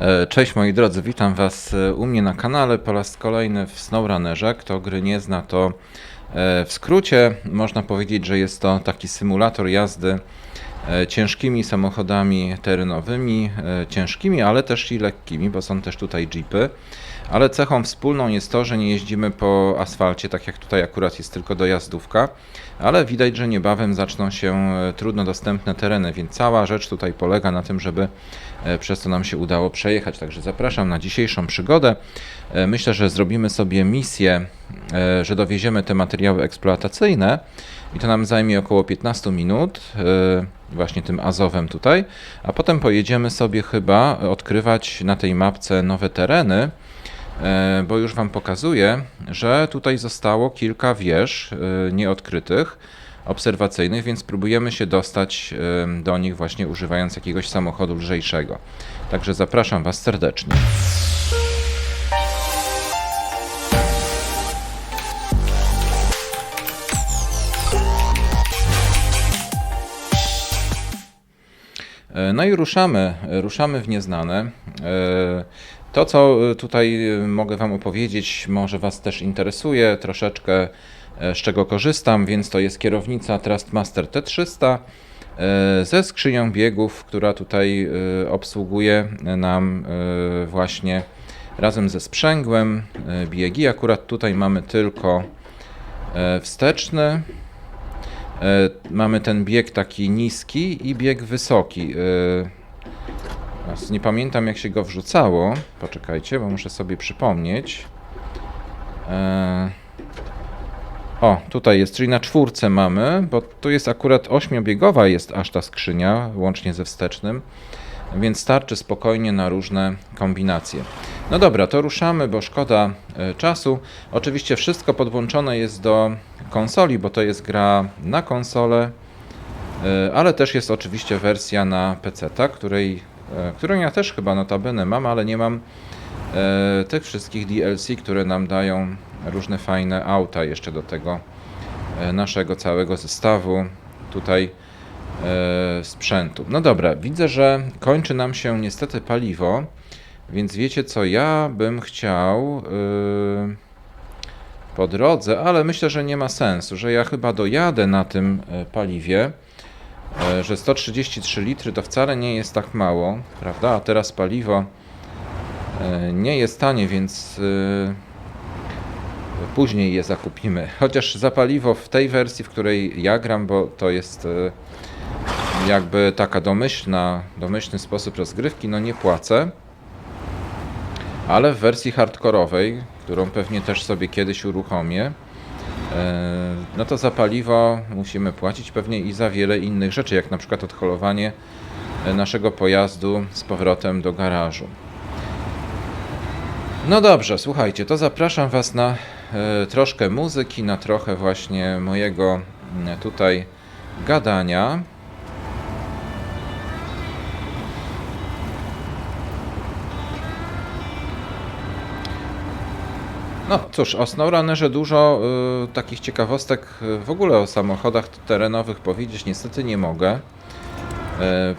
E, Cześć moi drodzy, witam Was e, u mnie na kanale po raz kolejny w SnowRunnerze. Kto gry nie zna, to e, w skrócie można powiedzieć, że jest to taki symulator jazdy ciężkimi samochodami terenowymi, ciężkimi, ale też i lekkimi, bo są też tutaj jeepy. Ale cechą wspólną jest to, że nie jeździmy po asfalcie, tak jak tutaj akurat jest tylko dojazdówka, ale widać, że niebawem zaczną się trudno dostępne tereny, więc cała rzecz tutaj polega na tym, żeby przez to nam się udało przejechać. Także zapraszam na dzisiejszą przygodę. E, Myślę, że zrobimy sobie misję, e, że dowieziemy te materiały eksploatacyjne i to nam zajmie około 15 minut, e, właśnie tym Azowem tutaj, a potem pojedziemy sobie chyba odkrywać na tej mapce nowe tereny, e, bo już Wam pokazuję, że tutaj zostało kilka wież e, nieodkrytych, obserwacyjnych, więc próbujemy się dostać e, do nich właśnie używając jakiegoś samochodu lżejszego. Także zapraszam Was serdecznie. E, No i ruszamy, ruszamy w nieznane. E, To, co tutaj mogę Wam opowiedzieć, może Was też interesuje troszeczkę, e, z czego korzystam, więc to jest kierownica Trustmaster T300 e, ze skrzynią biegów, która tutaj e, obsługuje nam e, właśnie razem ze sprzęgłem e, biegi. Akurat tutaj mamy tylko e, wsteczny, E, Mamy ten bieg taki niski i bieg wysoki. E, Nie pamiętam jak się go wrzucało. Poczekajcie, bo muszę sobie przypomnieć. E, O, tutaj jest, czyli na czwórce mamy, bo tu jest akurat ośmiobiegowa jest aż ta skrzynia, łącznie ze wstecznym, więc starczy spokojnie na różne kombinacje. No dobra, to ruszamy, bo szkoda e, czasu. Oczywiście wszystko podłączone jest do konsoli, bo to jest gra na konsolę, e, ale też jest oczywiście wersja na PC, której, e, którą ja też chyba notabene mam, ale nie mam tych wszystkich DLC, które nam dają różne fajne auta jeszcze do tego e, naszego całego zestawu tutaj e, sprzętu. No dobra, widzę, że kończy nam się niestety paliwo, więc wiecie co, ja bym chciał yy, po drodze, ale myślę, że nie ma sensu, że ja chyba dojadę na tym e, paliwie, e, że 133 litry to wcale nie jest tak mało, prawda? A teraz paliwo e, nie jest tanie, więc e, później je zakupimy. Chociaż za paliwo w tej wersji, w której ja gram, bo to jest e, jakby taka domyślna, domyślny sposób rozgrywki, no nie płacę. Ale w wersji hardkorowej, którą pewnie też sobie kiedyś uruchomię, e, no to za paliwo musimy płacić pewnie i za wiele innych rzeczy, jak na przykład odholowanie e, naszego pojazdu z powrotem do garażu. No dobrze, słuchajcie, to zapraszam Was na troszkę muzyki, na trochę właśnie mojego mm, tutaj gadania. No cóż, o SnowRunnerze dużo y, takich ciekawostek y, w ogóle o samochodach terenowych powiedzieć niestety nie mogę. Y,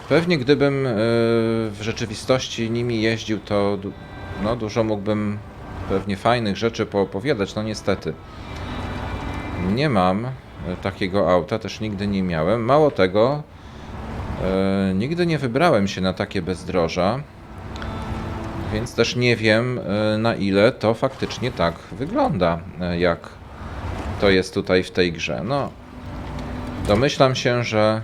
pewnie gdybym y, w rzeczywistości nimi jeździł, to no, dużo mógłbym pewnie fajnych rzeczy poopowiadać, no niestety. Nie mam y, takiego auta, też nigdy nie miałem. Mało tego, y, nigdy nie wybrałem się na takie bezdroża. Więc też nie wiem e, na ile to faktycznie tak wygląda, e, jak to jest tutaj w tej grze. No, domyślam się, że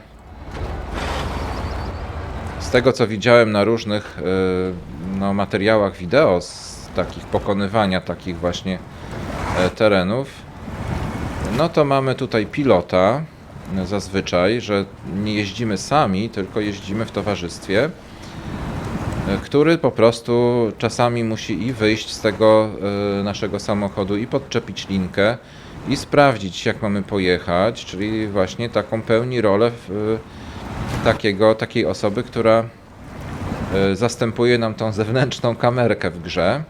z tego co widziałem na różnych e, no, materiałach wideo z takich pokonywania takich właśnie e, terenów, no to mamy tutaj pilota e, zazwyczaj, że nie jeździmy sami, tylko jeździmy w towarzystwie który po prostu czasami musi i wyjść z tego e, naszego samochodu i podczepić linkę i sprawdzić jak mamy pojechać, czyli właśnie taką pełni rolę e, takiego, takiej osoby, która e, zastępuje nam tą zewnętrzną kamerkę w grze,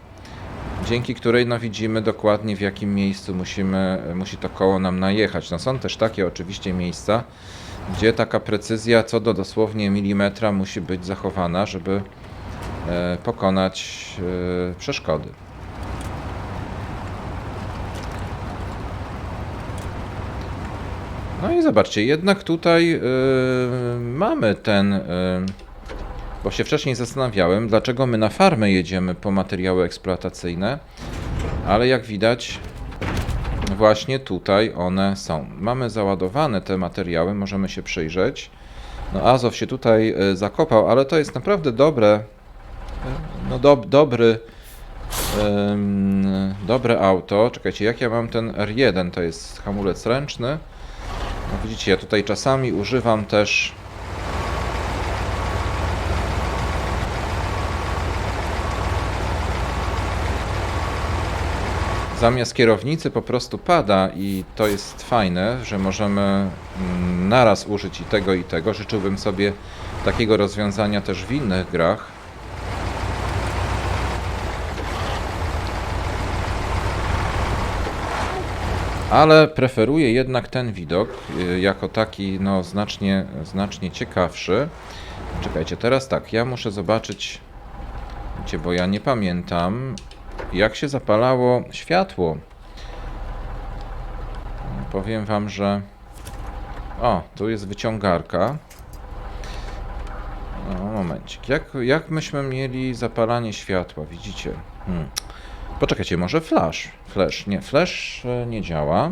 dzięki której no, widzimy dokładnie w jakim miejscu musimy, musi to koło nam najechać. No, są też takie oczywiście miejsca, gdzie taka precyzja co do dosłownie milimetra musi być zachowana, żeby e, pokonać e, przeszkody. No i zobaczcie, jednak tutaj e, mamy ten. Bo się wcześniej zastanawiałem, dlaczego my na farmę jedziemy po materiały eksploatacyjne, ale jak widać, właśnie tutaj one są. Mamy załadowane te materiały, możemy się przyjrzeć. No Azow się tutaj e, zakopał, ale to jest naprawdę dobre, e, no dob, dobry, em, dobre auto. Czekajcie, jak ja mam ten R1, to jest hamulec ręczny. No widzicie, ja tutaj czasami używam też zamiast kierownicy po prostu pada i to jest fajne, że możemy mm, naraz użyć i tego i tego. Życzyłbym sobie takiego rozwiązania też w innych grach. Ale preferuję jednak ten widok y, jako taki no, znacznie, znacznie ciekawszy. Czekajcie, teraz tak, ja muszę zobaczyć, bo ja nie pamiętam, jak się zapalało światło. Powiem wam, że. O, tu jest wyciągarka. No, momencik. Jak, jak myśmy mieli zapalanie światła? Widzicie? Hmm. Poczekajcie, może flash. Flash. Nie, flash e, nie działa.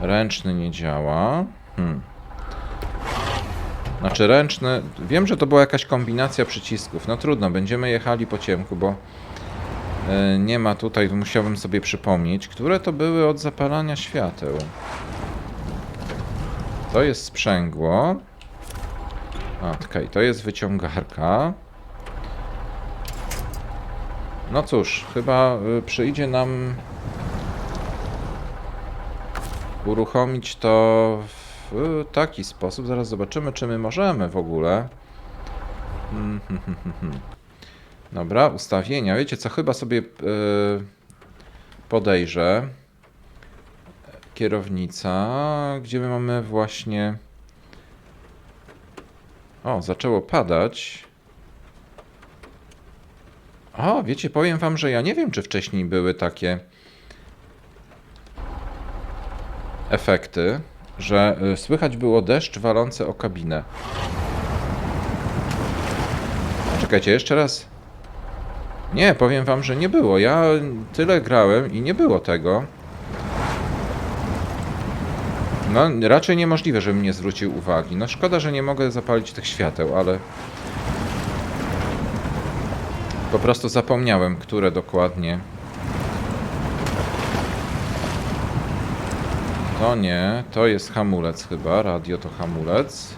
Ręczny nie działa. Hmm. Znaczy ręczny. Wiem, że to była jakaś kombinacja przycisków. No trudno, będziemy jechali po ciemku, bo nie ma tutaj, musiałbym sobie przypomnieć, które to były od zapalania świateł. To jest sprzęgło. A, okej, to jest wyciągarka. No cóż, chyba y, przyjdzie nam uruchomić to w taki sposób. Zaraz zobaczymy, czy my możemy w ogóle. Dobra, ustawienia. Wiecie co, chyba sobie y, podejrzę. Kierownica, gdzie my mamy właśnie... O, zaczęło padać. O, wiecie, powiem wam, że ja nie wiem, czy wcześniej były takie efekty, że y, słychać było deszcz walący o kabinę. Czekajcie, jeszcze raz. Nie, powiem wam, że nie było. Ja tyle grałem i nie było tego. No, raczej niemożliwe, żebym nie zwrócił uwagi. No, szkoda, że nie mogę zapalić tych świateł, ale... Po prostu zapomniałem, które dokładnie. To nie, to jest hamulec chyba, radio to hamulec.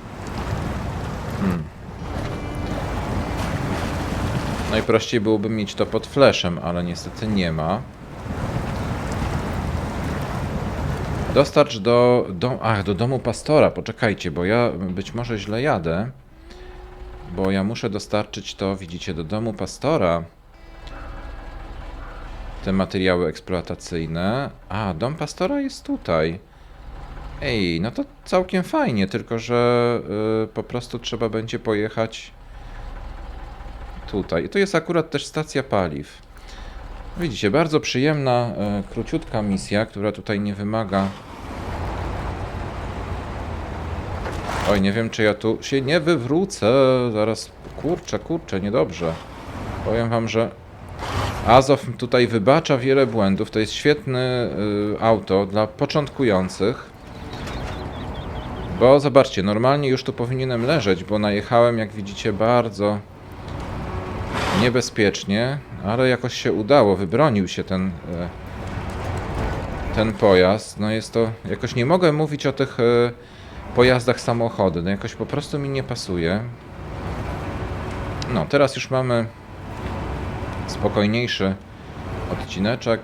Najprościej byłoby mieć to pod flashem, ale niestety nie ma. Dostarcz do, do, ach, do domu pastora, poczekajcie, bo ja być może źle jadę. Bo ja muszę dostarczyć to, widzicie, do domu pastora. Te materiały eksploatacyjne. A, dom pastora jest tutaj. Ej, no to całkiem fajnie, tylko że y, po prostu trzeba będzie pojechać tutaj. I tu jest akurat też stacja paliw. Widzicie, bardzo przyjemna, y, króciutka misja, która tutaj nie wymaga Oj, nie wiem, czy ja tu się nie wywrócę. Zaraz, kurczę, kurczę, niedobrze. Powiem wam, że Azow tutaj wybacza wiele błędów. To jest świetne y, auto dla początkujących. Bo zobaczcie, normalnie już tu powinienem leżeć, bo najechałem, jak widzicie, bardzo niebezpiecznie, ale jakoś się udało, wybronił się ten, y, ten pojazd. No jest to, jakoś nie mogę mówić o tych y, pojazdach samochody. No jakoś po prostu mi nie pasuje. No, teraz już mamy spokojniejszy odcineczek.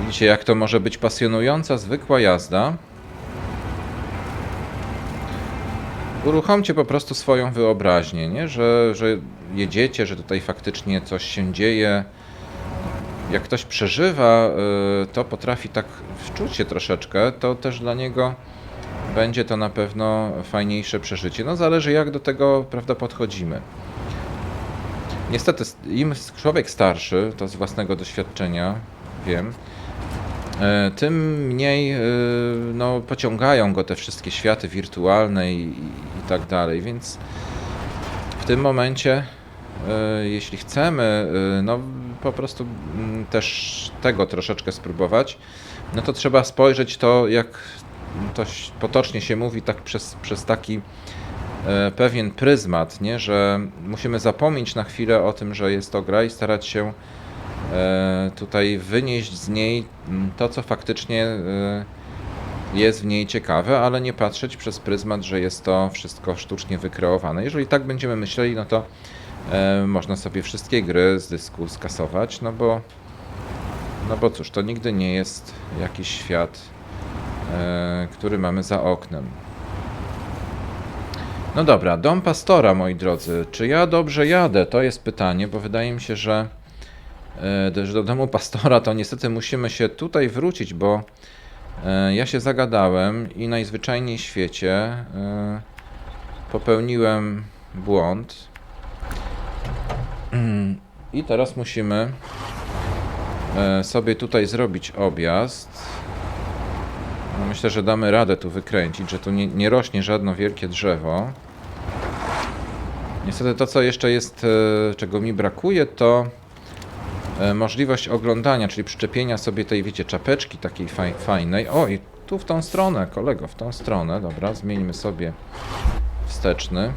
Widzicie, jak to może być pasjonująca, zwykła jazda. Uruchomcie po prostu swoją wyobraźnię, nie? Że, że jedziecie, że tutaj faktycznie coś się dzieje. Jak ktoś przeżywa, y, to potrafi tak wczuć się troszeczkę, to też dla niego będzie to na pewno fajniejsze przeżycie. No zależy jak do tego, prawda, podchodzimy. Niestety, im człowiek starszy, to z własnego doświadczenia wiem, e, tym mniej e, no, pociągają go te wszystkie światy wirtualne i tak dalej, więc w tym momencie, e, jeśli chcemy e, no, po prostu mm, też tego troszeczkę spróbować, no to trzeba spojrzeć to, jak to potocznie się mówi, tak przez, przez taki e, pewien pryzmat, nie? że musimy zapomnieć na chwilę o tym, że jest to gra i starać się tutaj wynieść z niej mm, to, co faktycznie jest w niej ciekawe, ale nie patrzeć przez pryzmat, że jest to wszystko sztucznie wykreowane. Jeżeli tak będziemy myśleli, no to e, można sobie wszystkie gry z dysku skasować, no bo no bo cóż, to nigdy nie jest jakiś świat, e, który mamy za oknem. No dobra, dom pastora, moi drodzy. Czy ja dobrze jadę? To jest pytanie, bo wydaje mi się, że, e, że do domu pastora to niestety musimy się tutaj wrócić, bo ja się zagadałem i najzwyczajniej w świecie e, popełniłem błąd. I teraz musimy e, sobie tutaj zrobić objazd. No myślę, że damy radę tu wykręcić, że tu nie, nie rośnie żadne wielkie drzewo. Niestety to, co jeszcze jest, e, czego mi brakuje, to e, możliwość oglądania, czyli przyczepienia sobie tej, wiecie, czapeczki takiej faj, fajnej. Oj, tu w tą stronę, kolego, w tą stronę. Dobra, zmieńmy sobie wsteczny.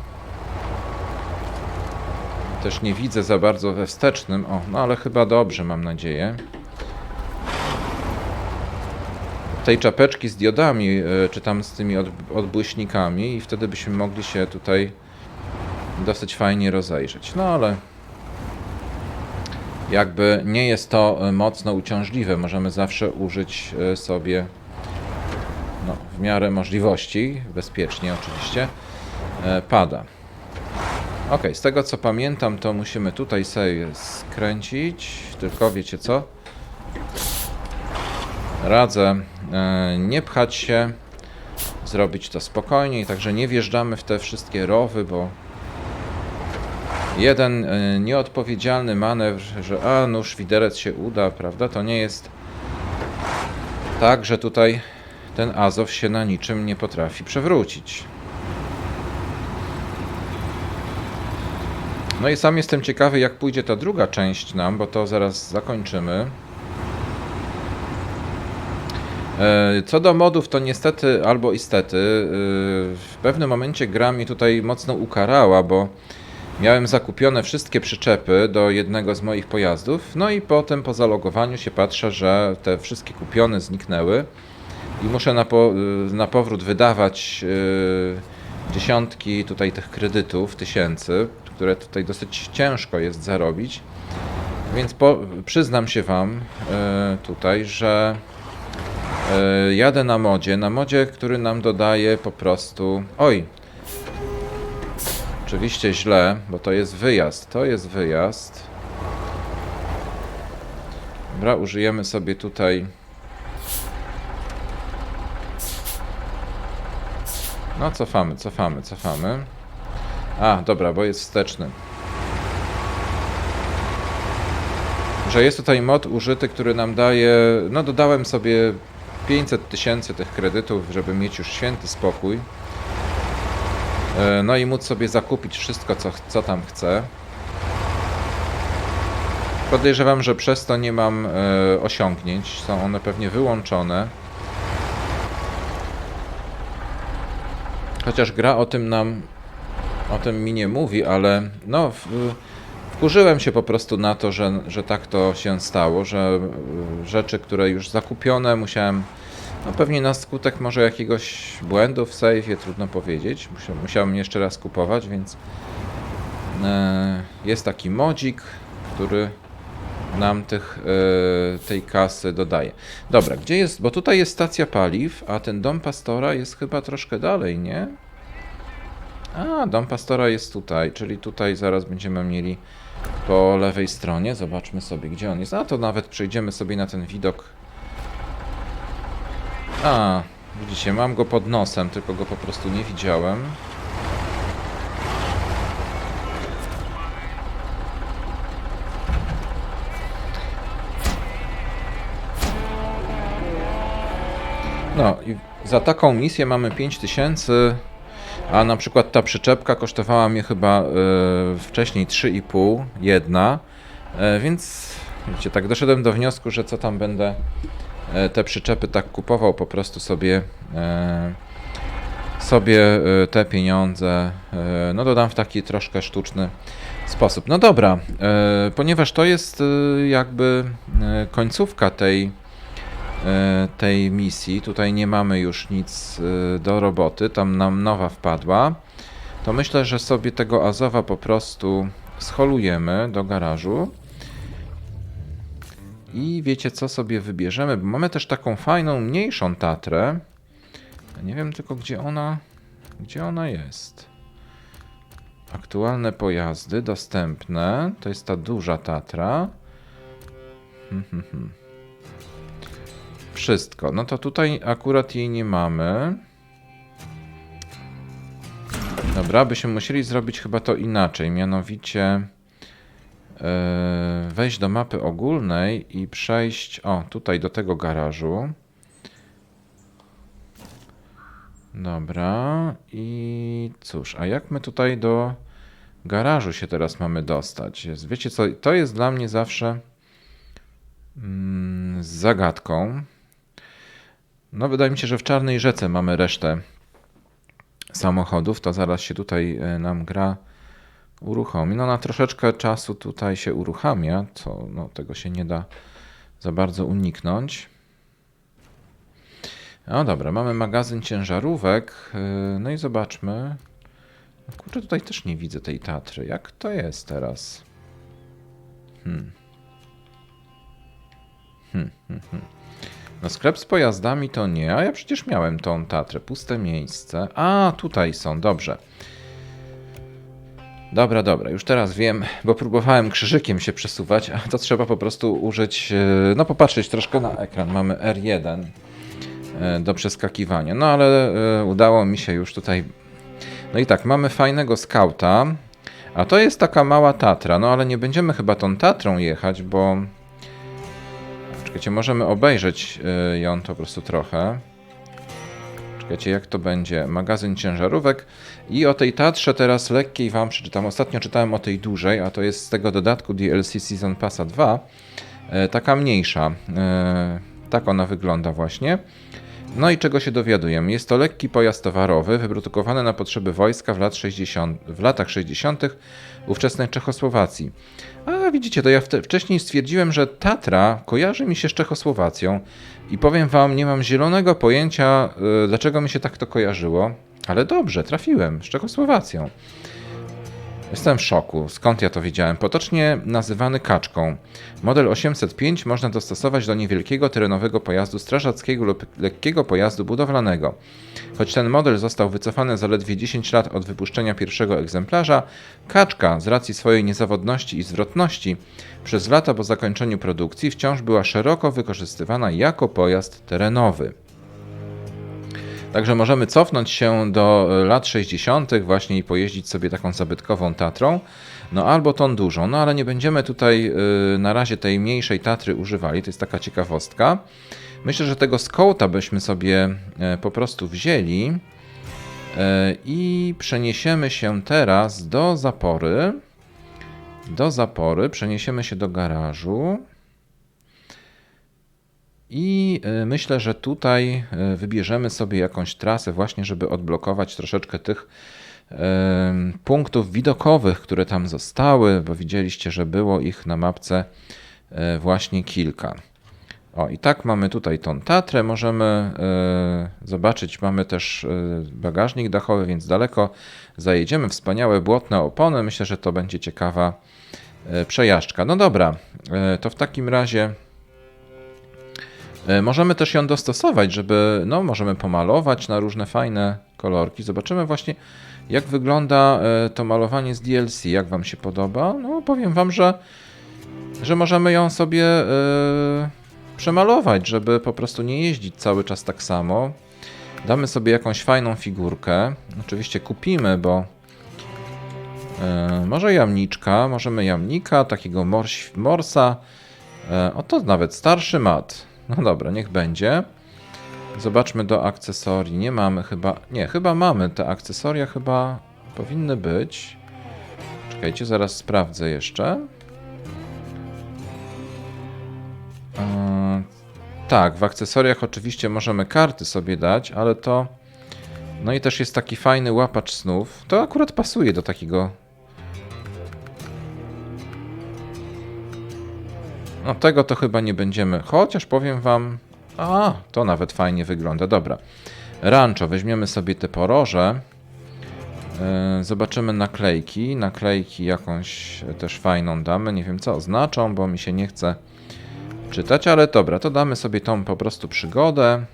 Też nie widzę za bardzo we wstecznym. O, no ale chyba dobrze, mam nadzieję. Tej czapeczki z diodami, e, czy tam z tymi od, odbłyśnikami, i wtedy byśmy mogli się tutaj dosyć fajnie rozejrzeć. No ale jakby nie jest to e, mocno uciążliwe. Możemy zawsze użyć e, sobie no, w miarę możliwości, bezpiecznie oczywiście, e, pada. Ok, z tego co pamiętam, to musimy tutaj sobie skręcić, tylko wiecie co? Radzę nie pchać się, zrobić to spokojniej, także nie wjeżdżamy w te wszystkie rowy, bo jeden e, nieodpowiedzialny manewr, że a nóż widelec się uda, prawda? To nie jest tak, że tutaj ten Azow się na niczym nie potrafi przewrócić. No i sam jestem ciekawy, jak pójdzie ta druga część nam, bo to zaraz zakończymy. E, Co do modów, to niestety albo istety, yy, w pewnym momencie gra mi tutaj mocno ukarała, bo miałem zakupione wszystkie przyczepy do jednego z moich pojazdów, no i potem po zalogowaniu się patrzę, że te wszystkie kupione zniknęły i muszę na, po, yy, na powrót wydawać yy, dziesiątki tutaj tych kredytów, tysięcy, które tutaj dosyć ciężko jest zarobić. Więc po, przyznam się Wam yy, tutaj, że yy, jadę na modzie, na modzie, który nam dodaje po prostu... Oj! Oczywiście źle, bo to jest wyjazd, to jest wyjazd. Dobra, użyjemy sobie tutaj... No, cofamy, cofamy, cofamy. A, dobra, bo jest wsteczny. Że jest tutaj mod użyty, który nam daje. No, dodałem sobie 500 tysięcy tych kredytów, żeby mieć już święty spokój. E, No i móc sobie zakupić wszystko, co, co tam chcę. Podejrzewam, że przez to nie mam e, osiągnięć. Są one pewnie wyłączone. Chociaż gra o tym nam, o tym mi nie mówi, ale no, wkurzyłem się po prostu na to, że, że tak to się stało, że y, rzeczy, które już zakupione, musiałem, no pewnie na skutek może jakiegoś błędu w save'ie, trudno powiedzieć, Musia, musiałem jeszcze raz kupować, więc e, jest taki modzik, który nam tych, e, tej kasy dodaje. Dobra, gdzie jest, bo tutaj jest stacja paliw, a ten dom pastora jest chyba troszkę dalej, nie? A, dom pastora jest tutaj, czyli tutaj zaraz będziemy mieli po lewej stronie. Zobaczmy sobie, gdzie on jest. A, to nawet przejdziemy sobie na ten widok. A, widzicie, mam go pod nosem, tylko go po prostu nie widziałem. No i za taką misję mamy 5000, a na przykład ta przyczepka kosztowała mnie chyba y, wcześniej 3,5, jedna, y, więc widzicie, tak doszedłem do wniosku, że co tam będę te przyczepy tak kupował, po prostu sobie y, sobie y, te pieniądze no dodam w taki troszkę sztuczny sposób. No dobra, ponieważ to jest jakby końcówka tej e, tej misji. Tutaj nie mamy już nic e, do roboty, tam nam nowa wpadła. To myślę, że sobie tego Azowa po prostu scholujemy do garażu. I wiecie co sobie wybierzemy, bo mamy też taką fajną, mniejszą Tatrę. Nie wiem tylko gdzie ona, gdzie ona jest. Aktualne pojazdy dostępne. To jest ta duża Tatra. Hmm, hmm, hmm. Wszystko. No to tutaj akurat jej nie mamy. Dobra, byśmy musieli zrobić chyba to inaczej. Mianowicie wejść do mapy ogólnej i przejść, o, tutaj do tego garażu. Dobra, i cóż, a jak my tutaj do garażu się teraz mamy dostać? Jest, wiecie co, to jest dla mnie zawsze mm, zagadką. No, wydaje mi się, że w Czarnej Rzece mamy resztę samochodów. To zaraz się tutaj e, nam gra uruchomi. No, na troszeczkę czasu tutaj się uruchamia, co no, tego się nie da za bardzo uniknąć. No dobra, mamy magazyn ciężarówek. e, No i zobaczmy. No, Kurczę, tutaj też nie widzę tej Tatry. Jak to jest teraz? Hmm. Hmm, hmm, hmm. No sklep z pojazdami to nie, a ja przecież miałem tą Tatrę, puste miejsce. A, tutaj są, dobrze. Dobra, dobra, już teraz wiem, bo próbowałem krzyżykiem się przesuwać, a to trzeba po prostu użyć, e, no popatrzeć troszkę na ekran. Mamy R1 e, do przeskakiwania, no ale e, udało mi się już tutaj. No i tak, mamy fajnego skauta, a to jest taka mała Tatra, no ale nie będziemy chyba tą Tatrą jechać, bo Czekajcie, możemy obejrzeć ją to po prostu trochę. Czekajcie, jak to będzie? Magazyn ciężarówek. I o tej Tatrze teraz lekkiej Wam przeczytam. Ostatnio czytałem o tej dużej, a to jest z tego dodatku DLC Season Passa 2. E, Taka mniejsza. E, Tak ona wygląda właśnie. No i czego się dowiadujemy? Jest to lekki pojazd towarowy, wyprodukowany na potrzeby wojska w, lat 60, w latach 60. ówczesnej Czechosłowacji. A widzicie, to ja wcześniej stwierdziłem, że Tatra kojarzy mi się z Czechosłowacją i powiem wam, nie mam zielonego pojęcia, y, dlaczego mi się tak to kojarzyło, ale dobrze, trafiłem, z Czechosłowacją. Jestem w szoku. Skąd ja to wiedziałem? Potocznie nazywany kaczką. Model 805 można dostosować do niewielkiego terenowego pojazdu strażackiego lub lekkiego pojazdu budowlanego. Choć ten model został wycofany zaledwie 10 lat od wypuszczenia pierwszego egzemplarza, kaczka z racji swojej niezawodności i zwrotności przez lata po zakończeniu produkcji wciąż była szeroko wykorzystywana jako pojazd terenowy. Także możemy cofnąć się do e, lat 60. właśnie i pojeździć sobie taką zabytkową Tatrą, no albo tą dużą, no ale nie będziemy tutaj y, na razie tej mniejszej Tatry używali, to jest taka ciekawostka. Myślę, że tego Scoutta byśmy sobie e, po prostu wzięli e, i przeniesiemy się teraz do zapory. Do zapory, przeniesiemy się do garażu. I y, myślę, że tutaj y, wybierzemy sobie jakąś trasę, właśnie, żeby odblokować troszeczkę tych punktów widokowych, które tam zostały, bo widzieliście, że było ich na mapce e, właśnie kilka. O, i tak mamy tutaj tą Tatrę. Możemy zobaczyć, mamy też bagażnik dachowy, więc daleko zajedziemy. Wspaniałe błotne opony. Myślę, że to będzie ciekawa przejażdżka. No dobra, to w takim razie. E, Możemy też ją dostosować, żeby, no, możemy pomalować na różne fajne kolorki. Zobaczymy właśnie, jak wygląda e, to malowanie z DLC. Jak Wam się podoba? No, powiem Wam, że, że możemy ją sobie e, przemalować, żeby po prostu nie jeździć cały czas tak samo. Damy sobie jakąś fajną figurkę. Oczywiście kupimy, bo e, może jamniczka, możemy jamnika, takiego mors, morsa. E, o, to nawet starszy mat. No dobra, niech będzie. Zobaczmy do akcesorii. Nie mamy chyba. Nie, chyba mamy. Te akcesoria chyba powinny być. Czekajcie, zaraz sprawdzę jeszcze. Eee, tak, w akcesoriach oczywiście możemy karty sobie dać, ale to. No i też jest taki fajny łapacz snów. To akurat pasuje do takiego. No tego to chyba nie będziemy. Chociaż powiem wam. A, to nawet fajnie wygląda. Dobra. Rancho, weźmiemy sobie te poroże. Yy, Zobaczymy naklejki. Naklejki jakąś też fajną damy. Nie wiem co oznaczą, bo mi się nie chce czytać, ale dobra, to damy sobie tą po prostu przygodę.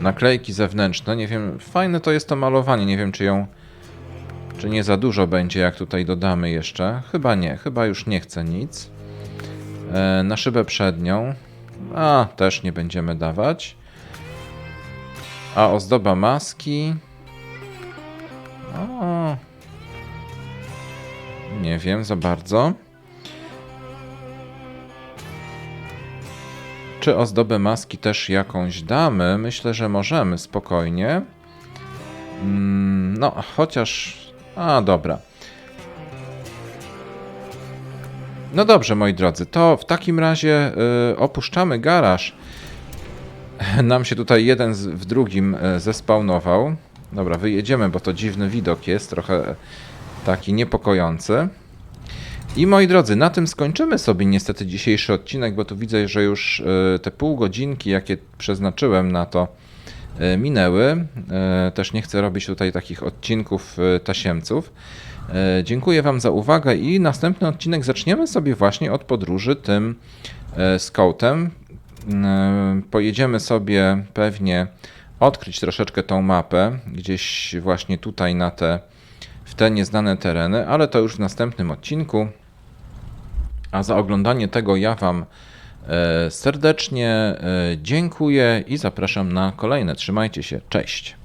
Naklejki zewnętrzne. Nie wiem, fajne to jest to malowanie. Nie wiem, czy ją. Czy nie za dużo będzie, jak tutaj dodamy jeszcze? Chyba nie, chyba już nie chcę nic. E, na szybę przednią. A, też nie będziemy dawać. A ozdoba maski. O. Nie wiem za bardzo. Czy ozdobę maski też jakąś damy? Myślę, że możemy spokojnie. Mm, No, chociaż. A, dobra. No dobrze, moi drodzy, to w takim razie y, opuszczamy garaż. Nam się tutaj jeden z, w drugim y, zespawnował. Dobra, wyjedziemy, bo to dziwny widok jest, trochę taki niepokojący. I moi drodzy, na tym skończymy sobie niestety dzisiejszy odcinek, bo tu widzę, że już y, te pół godzinki, jakie przeznaczyłem na to, y, minęły. Też nie chcę robić tutaj takich odcinków tasiemców. E, Dziękuję Wam za uwagę i następny odcinek zaczniemy sobie właśnie od podróży tym e, scoutem. E, Pojedziemy sobie pewnie odkryć troszeczkę tą mapę, gdzieś właśnie tutaj na te, w te nieznane tereny, ale to już w następnym odcinku. A za oglądanie tego ja Wam serdecznie dziękuję i zapraszam na kolejne. Trzymajcie się, cześć.